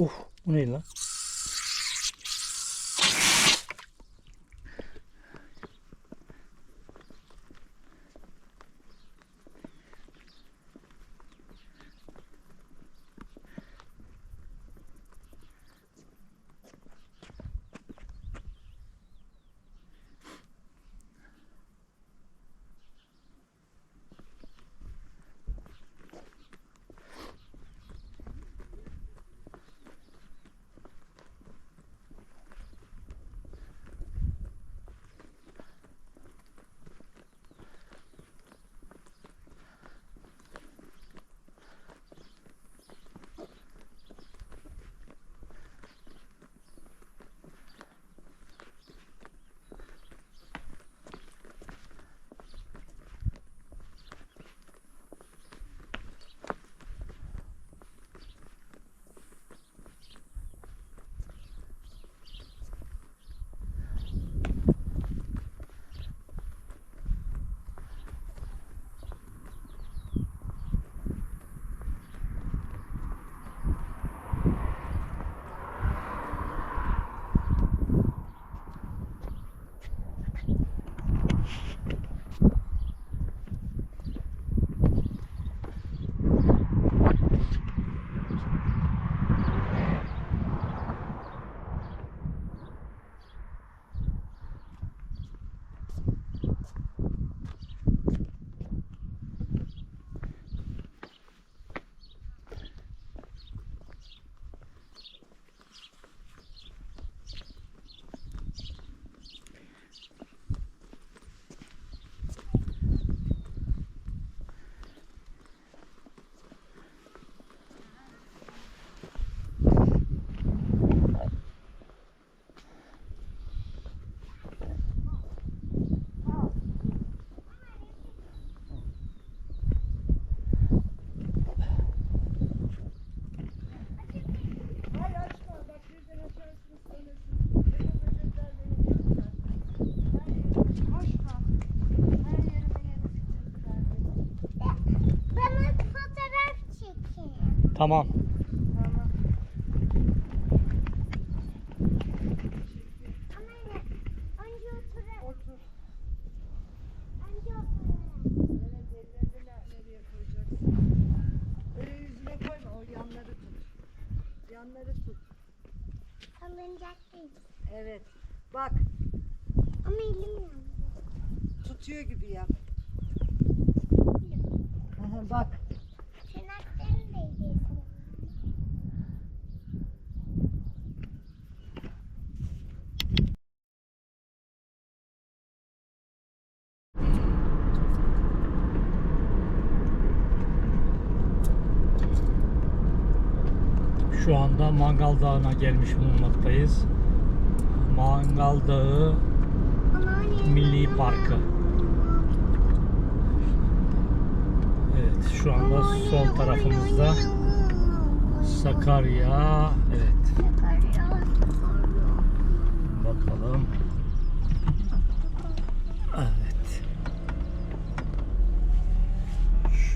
Uf bu ne lan? O yanları tut. Yanları tut. Alınacak değil. Evet. Bak Ama elim yandı. tutuyor gibi yap. Aha, bak. Tırnaklarını değdirsin. Şu anda Mangal Dağı'na gelmiş bulunmaktayız. Mangal Dağı Milli Parkı. Evet şu anda sol tarafımızda Sakarya. Evet bakalım. Evet.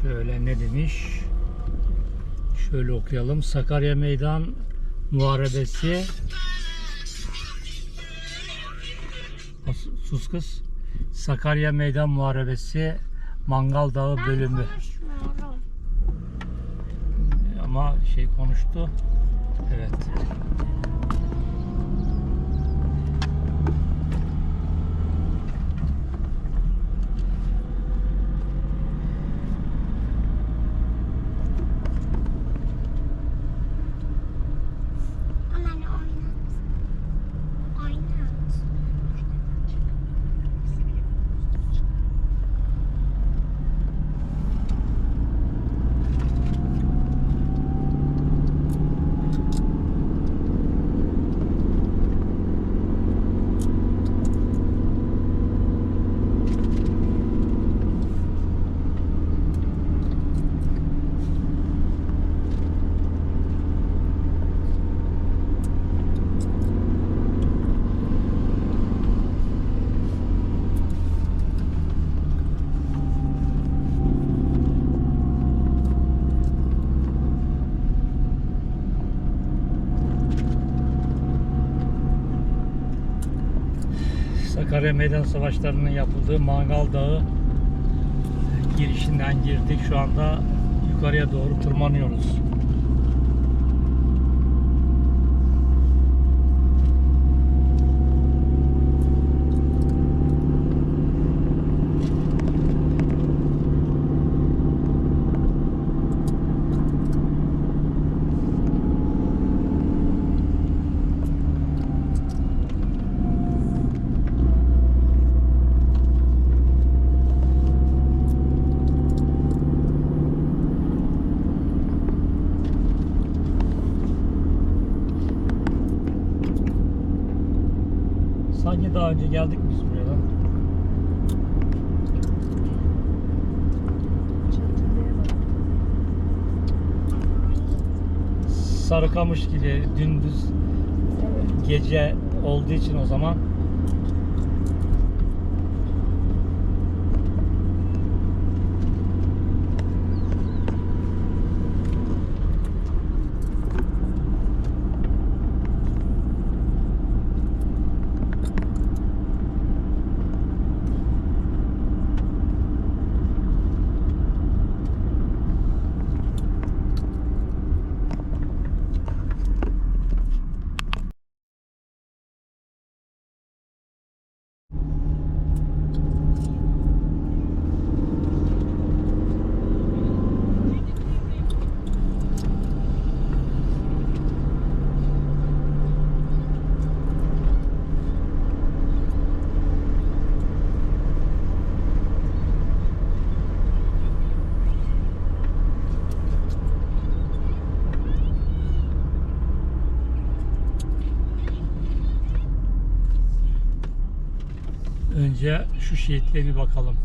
Şöyle ne demiş? Şöyle okuyalım. Sakarya Meydan Muharebesi Sus kız. Sakarya Meydan Muharebesi Mangal Dağı bölümü. Ama şey konuştu. Evet. Sakarya Meydan Savaşları'nın yapıldığı Mangal Dağı girişinden girdik. Şu anda yukarıya doğru tırmanıyoruz. Sanki daha önce geldik biz buraya lan. Sarıkamış gibi dündüz gece olduğu için o zaman önce şu şehitle bir bakalım.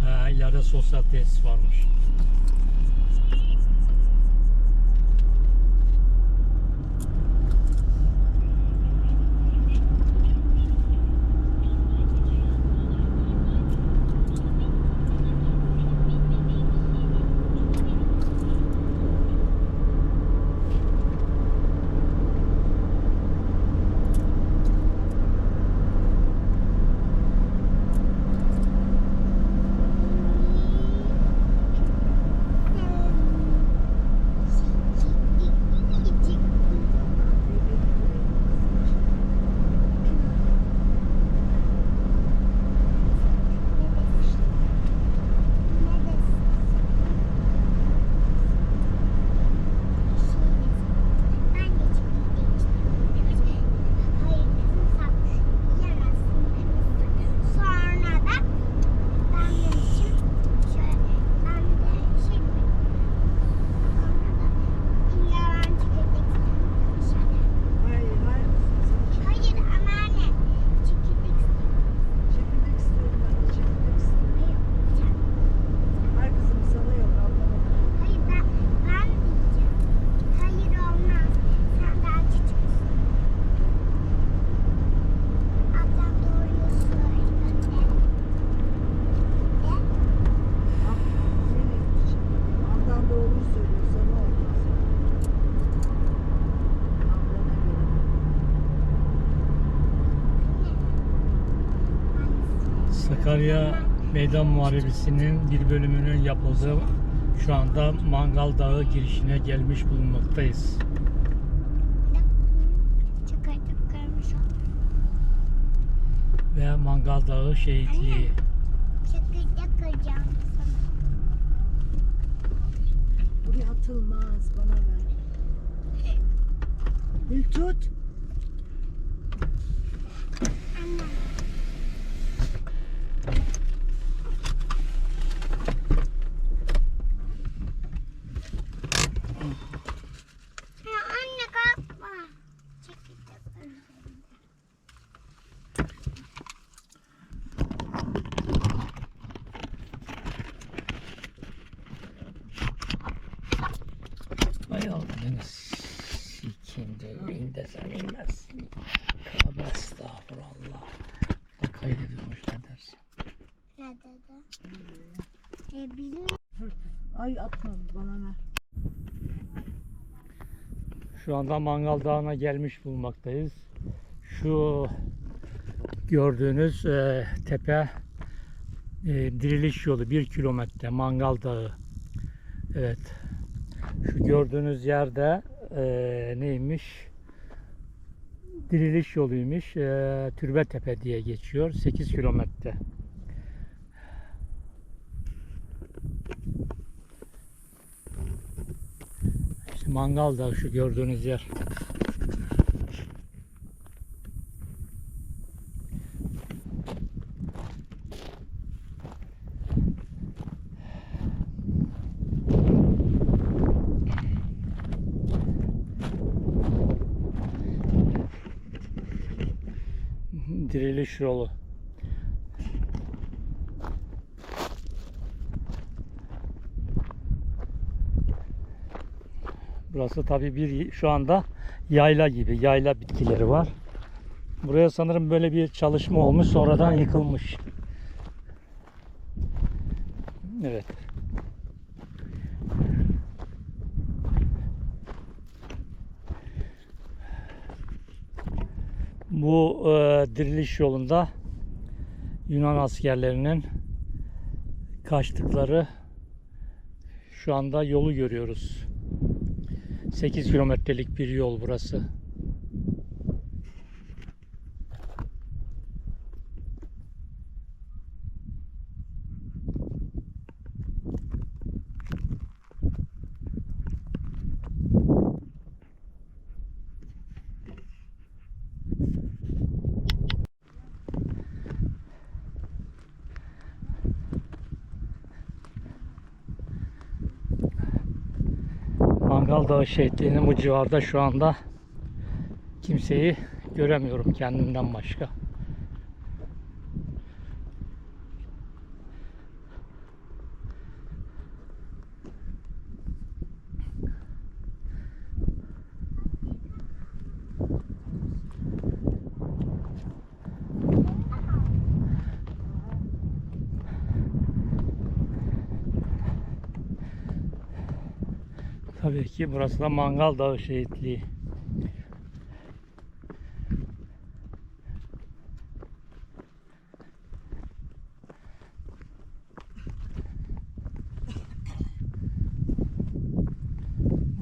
Ha, ileride sosyal tesis varmış. Sonra da ben demişim şöyle ben de şimdi sonra da illa ben çekirdek istedim. Hayır, hayır. Sana Hayır ama anne çekirdek istiyorum. çekirdek istiyorum ben de çekirdek istiyorum. Hayır, sen- Hayır kızım sana yok ablama. hayır ben, ben diyeceğim. Hayır olmaz. Sen daha küçüksün. Ablam doğruyu söyledi. De. Ah, nereye gideceğim? Ablam doğruyu söylüyor sana olmaz. Ablana göre. Sakarya Meydan Muharebesi'nin bir bölümünün yapıldığı şu anda Mangal Dağı girişine gelmiş bulunmaktayız. Ve Mangal Dağı şehitliği. Buraya atılmaz bana ver. Bil tut. Anne. Ya anne kalkma. Çekirdek kıracağım. Hay Allah'ın sikinde elinde sen inmezsin. Tövbe estağfurullah. Bak kaydediyormuş ne dersin? Ne dedi? E bilmiyorum. Ay atma bana ver. Şu anda Mangal Dağı'na gelmiş bulunmaktayız. Şu gördüğünüz e, tepe e, diriliş yolu 1 kilometre Mangal Dağı. Evet. Şu gördüğünüz yerde e, neymiş? Diriliş yoluymuş. E, Türbe Tepe diye geçiyor. 8 kilometre. Mangal Dağı şu gördüğünüz yer. Diriliş yolu. Burası tabii bir şu anda yayla gibi. Yayla bitkileri var. Buraya sanırım böyle bir çalışma olmuş. Sonradan yıkılmış. Evet. Bu e, diriliş yolunda Yunan askerlerinin kaçtıkları şu anda yolu görüyoruz. 8 kilometrelik bir yol burası. Mangal Dağı şehitliğinin bu civarda şu anda kimseyi göremiyorum kendimden başka. Tabii ki burası da Mangal Dağı şehitliği.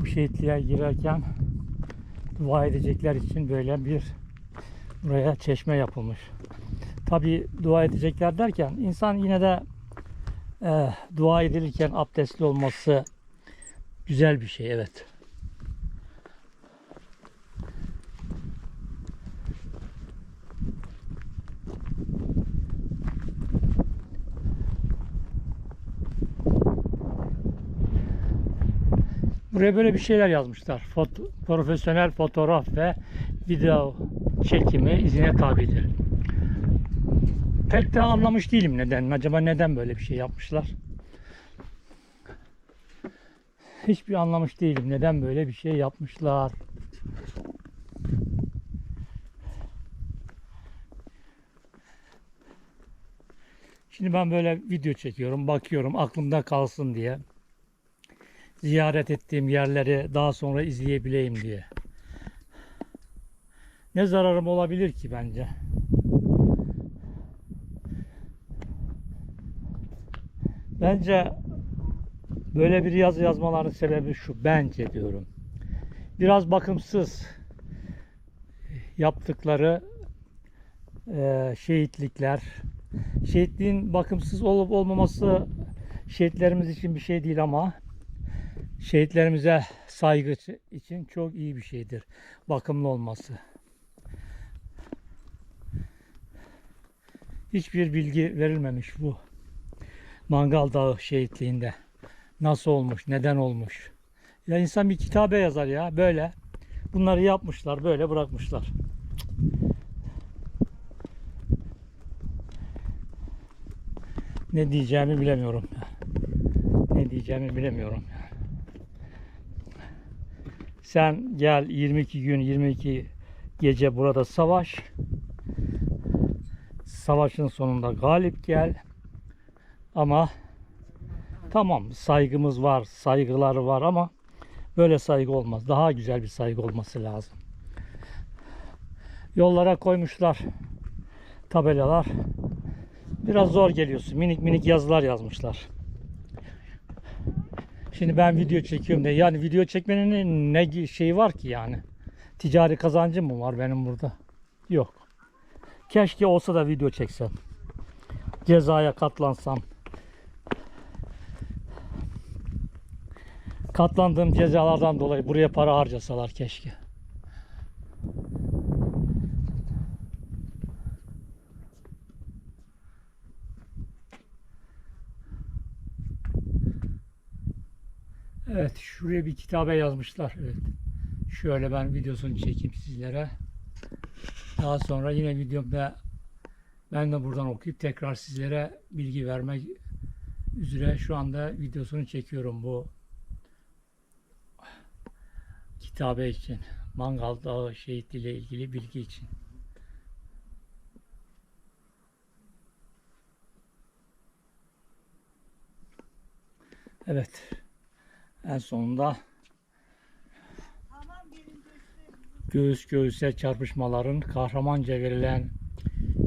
Bu şehitliğe girerken dua edecekler için böyle bir buraya çeşme yapılmış. Tabi dua edecekler derken insan yine de eh, dua edilirken abdestli olması Güzel bir şey evet. Buraya böyle bir şeyler yazmışlar. Foto, profesyonel fotoğraf ve video çekimi izine tabidir. Pek de anlamış değilim neden. Acaba neden böyle bir şey yapmışlar? Hiçbir anlamış değilim. Neden böyle bir şey yapmışlar? Şimdi ben böyle video çekiyorum, bakıyorum aklımda kalsın diye. Ziyaret ettiğim yerleri daha sonra izleyebileyim diye. Ne zararım olabilir ki bence? Bence Böyle bir yazı yazmaların sebebi şu bence diyorum. Biraz bakımsız yaptıkları e, şehitlikler. Şehitliğin bakımsız olup olmaması şehitlerimiz için bir şey değil ama şehitlerimize saygı için çok iyi bir şeydir. Bakımlı olması. Hiçbir bilgi verilmemiş bu Mangal Dağı şehitliğinde. Nasıl olmuş, neden olmuş. Ya insan bir kitabe yazar ya böyle. Bunları yapmışlar, böyle bırakmışlar. Ne diyeceğimi bilemiyorum. Ne diyeceğimi bilemiyorum. Sen gel 22 gün, 22 gece burada savaş. Savaşın sonunda galip gel. Ama Tamam saygımız var, saygıları var ama böyle saygı olmaz. Daha güzel bir saygı olması lazım. Yollara koymuşlar tabelalar. Biraz zor geliyorsun. Minik minik yazılar yazmışlar. Şimdi ben video çekiyorum diye. Yani video çekmenin ne şeyi var ki yani? Ticari kazancım mı var benim burada? Yok. Keşke olsa da video çeksem. Cezaya katlansam. Katlandığım cezalardan dolayı buraya para harcasalar keşke. Evet, şuraya bir kitabe yazmışlar. Evet. Şöyle ben videosunu çekeyim sizlere. Daha sonra yine videomda ben de buradan okuyup tekrar sizlere bilgi vermek üzere şu anda videosunu çekiyorum bu kitabe için. Mangal Dağı şehit ile ilgili bilgi için. Evet. En sonunda göğüs göğüse çarpışmaların, kahramanca verilen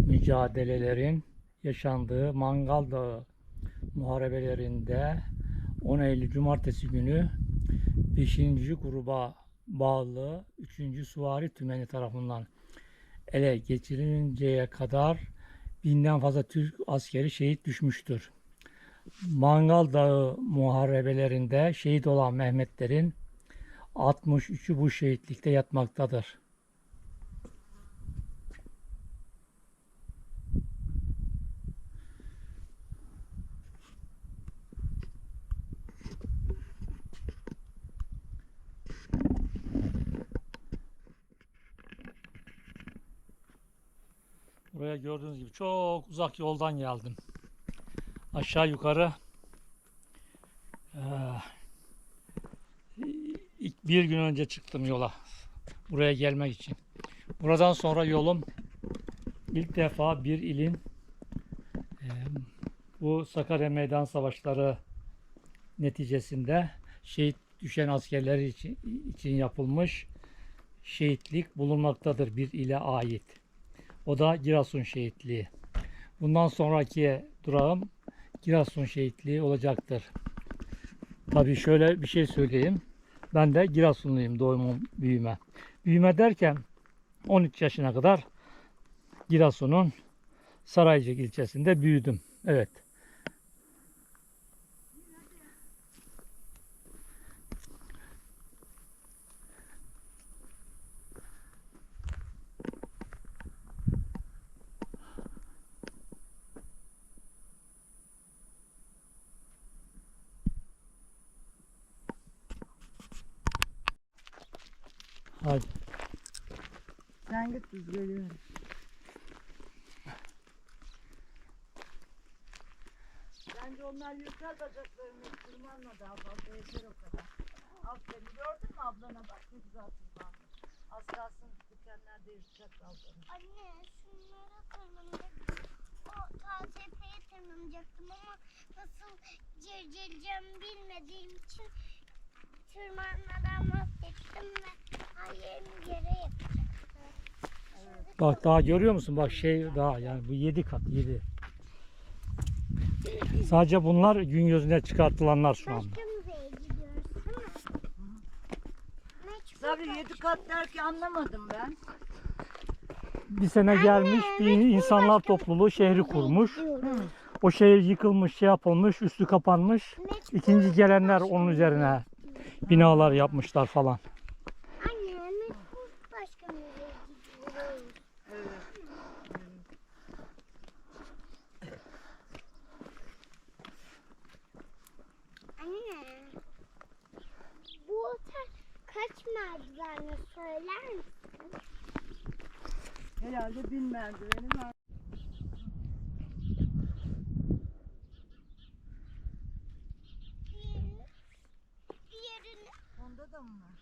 mücadelelerin yaşandığı Mangal Dağı muharebelerinde 10 Eylül Cumartesi günü 5. gruba bağlı 3. Suvari Tümeni tarafından ele geçirilinceye kadar binden fazla Türk askeri şehit düşmüştür. Mangal Dağı muharebelerinde şehit olan Mehmetlerin 63'ü bu şehitlikte yatmaktadır. Buraya gördüğünüz gibi çok uzak yoldan geldim. Aşağı yukarı bir gün önce çıktım yola. Buraya gelmek için. Buradan sonra yolum ilk defa bir ilin bu Sakarya Meydan Savaşları neticesinde şehit düşen askerleri için, için yapılmış şehitlik bulunmaktadır bir ile ait. O da Giresun şehitliği. Bundan sonraki durağım Giresun şehitliği olacaktır. Tabii şöyle bir şey söyleyeyim. Ben de Giresunluyum doğumum büyüme. Büyüme derken 13 yaşına kadar Giresun'un Saraycık ilçesinde büyüdüm. Evet. Hadi. Sen git biz geliyoruz. Bence onlar yırtar bacaklarını tırmanma daha fazla yeter o kadar. Aferin gördün mü ablana bak ne güzel tırmandı. Az kalsın dikenlerde yırtacak dallarını. Anne şunlara tırmanacaktım. O ta tepeye tırmanacaktım ama nasıl cırcıracağımı bilmediğim için tırmanmadan vazgeçtim ve hayalimi yere yapacaktım. Bak daha görüyor musun? Bak şey daha yani bu 7 kat 7. Sadece bunlar gün gözüne çıkartılanlar şu anda. Tabii yedi kat der ki anlamadım ben. Bir sene gelmiş bir insanlar topluluğu şehri kurmuş. O şehir yıkılmış, şey yapılmış, üstü kapanmış. İkinci gelenler onun üzerine binalar yapmışlar falan. Anne başka. Bu otel kaç merdivenli söyler misin? Herhalde bin merdiveni var. Bir, diğerini Onda da mı var?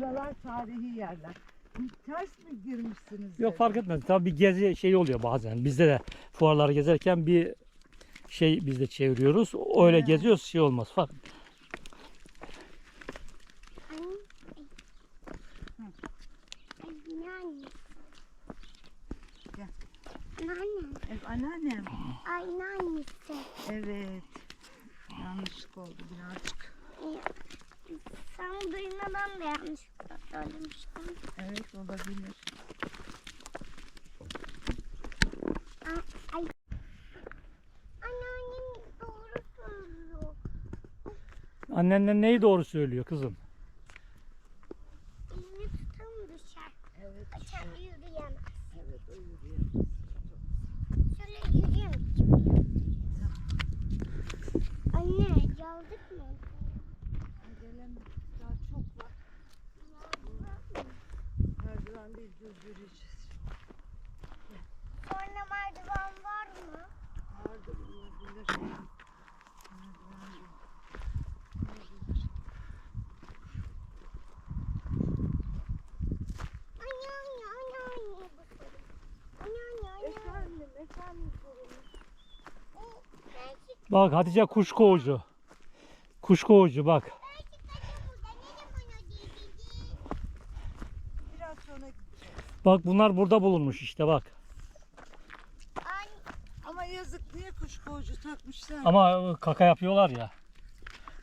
Buralar tarihi yerler. Ters mi girmişsiniz? Yok fark etmez. Tabii bir gezi şey oluyor bazen. Bizde de fuarları gezerken bir şey biz de çeviriyoruz. Öyle He. geziyoruz şey olmaz. Fark. Anne. Ay, anneanne. Gel. Anneanne. Ev anneannem. Anneannesi. Evet. Yanlışlık oldu birazcık. Sen duymadan da yanlışlıkla söylemiştin. Evet olabilir. Ay. Anneannem doğru söylüyor. Annen neyi doğru söylüyor kızım? Elini tutam düşer. Evet. Açar yürüyemez. Evet o yürüyor. Şöyle yürüyeyim. Anne geldik mi? Gelemedik. Daha çok var. Merdiven değil düz yürüyeceğiz. Sonra merdiven var mı? Vardır olabilir. Merdiven değil. Olabilir. Anne anne anne anne bu soru. Anne anne anne. Efendim efendim sorumuz. Belki Bak Hatice kuş kovucu. Kuş kovucu bak. Bak bunlar burada bulunmuş işte bak. Ama yazık niye kuş kovucu takmışlar? Ama kaka yapıyorlar ya.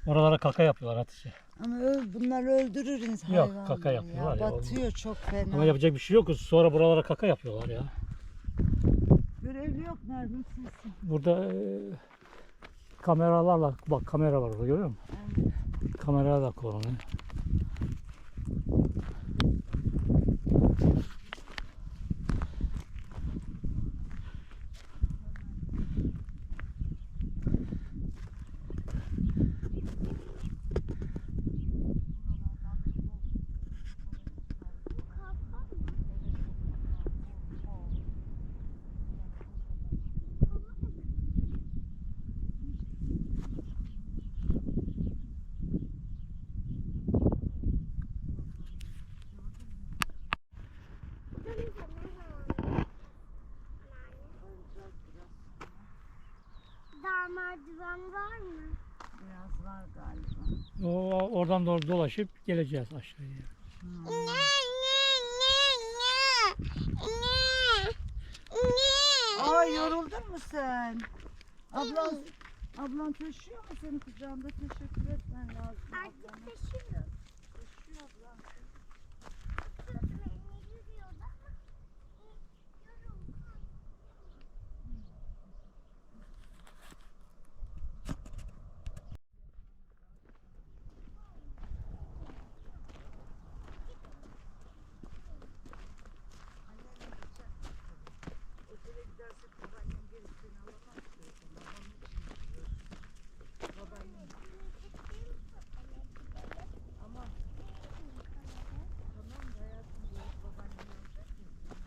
Oralara kaka yapıyorlar Hatice. Ama öl, bunlar öldürür insan Yok, hayvanları kaka yapıyorlar ya, Batıyor çok fena. Ama yapacak bir şey yok. Sonra buralara kaka yapıyorlar ya. Görevli yok nerede? Burada e, kameralarla bak kamera var orada görüyor musun? Kamera da korunuyor. Merdiven var mı? Biraz var galiba. O, oradan doğru dolaşıp geleceğiz aşağıya. Ne ne ne ne ne ne Aa yoruldun mu sen? Ablan, ablan taşıyor mu seni kucağında? Teşekkür etmen lazım. Artık taşıyorum. Taşıyor ablan. Beni yürüyordu ama yoruldum. Otele gidersek babaannen gelip seni alamaz ki o zaman. Onun için gidiyoruz. Babaannen. Ama tamam da hayatım diyoruz babaannen alacak ya seni.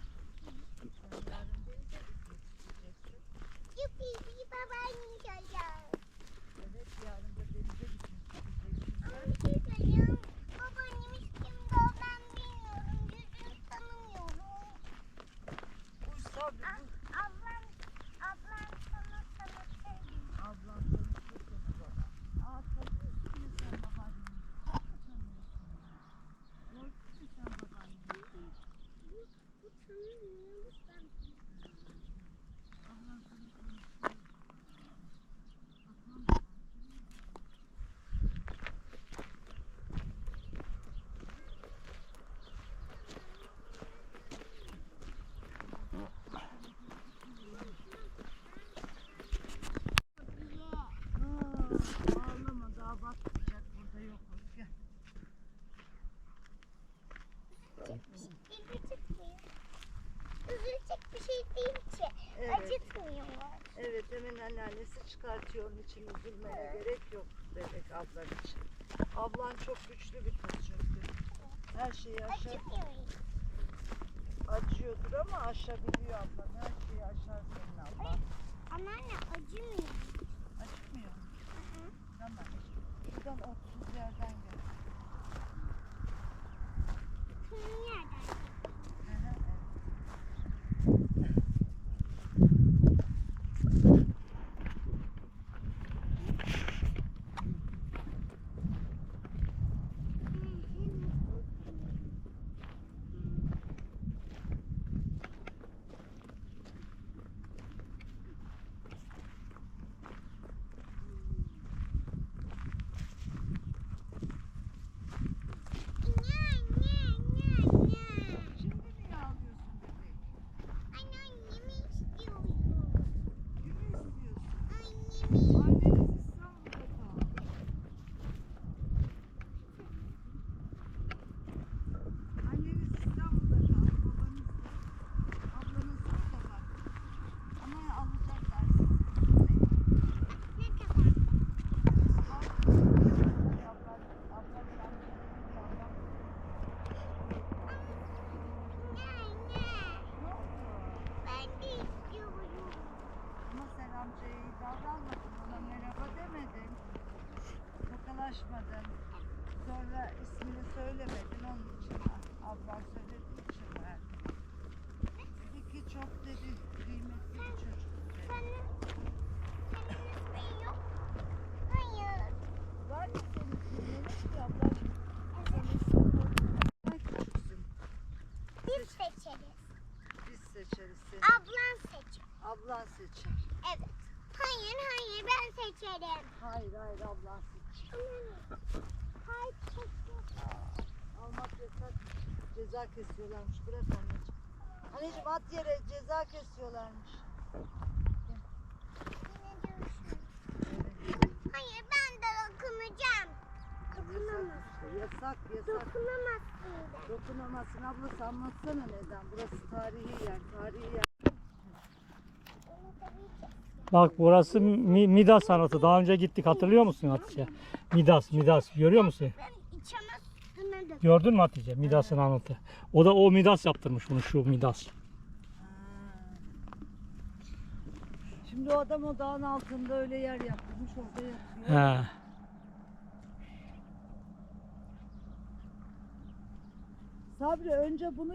Sen yarın denize gitmek isteyeceksin. Yuppi babaannem çalacağım. Evet yarın da denize gitmek isteyeceksin. Ama bir şey söyleyeyim. Babaannemin kimde o ben bilmiyorum. Yüzünü tanımıyorum. Uysal bir A- Ablam, ablam sana tanıtırım. Ablam tanıştı seni bana. Aa tanıyorsun ya sen babaanneni. Nasıl tanıyorsun ya? Gördün mü sen babaanneni? Bu tanımıyormuş ben. Ablam seni tanıştı. Aa, ağlama daha batmayacak burada yok. Gel. Üzülecek Üzülecek bir şey değil ki. Evet. Hemen anneannesi çıkartıyor onun için üzülmene gerek yok bebek ablan için. Ablan çok güçlü bir kız çünkü. Her şeyi aşar, acıyordur ama aşabiliyor ablan. Her şeyi aşar senin ablan. Anneanne acımıyor. Acıtmıyor mu? Tamam. Şuradan seçer. Evet. Hayır hayır ben seçerim. Hayır hayır ablan seçer. Hayır seçerim. Almak yasak. Ceza kesiyorlarmış. Bırak anneciğim. Anneciğim at yere ceza kesiyorlarmış. Hayır ben de dokunacağım. İşte. Yasak yasak. Dokunamazsın. Dokunamazsın ablası anlatsana neden. Burası tarihi yer. Tarihi yer. Bak burası Mi- Midas sanatı. Daha önce gittik hatırlıyor musun Hatice? Midas, Midas. Görüyor musun? Gördün mü Hatice? Midas'ın anıtı. O da o Midas yaptırmış bunu şu Midas. Şimdi o adam o dağın altında öyle yer yaptırmış orada yatıyor. He. Sabri önce bunu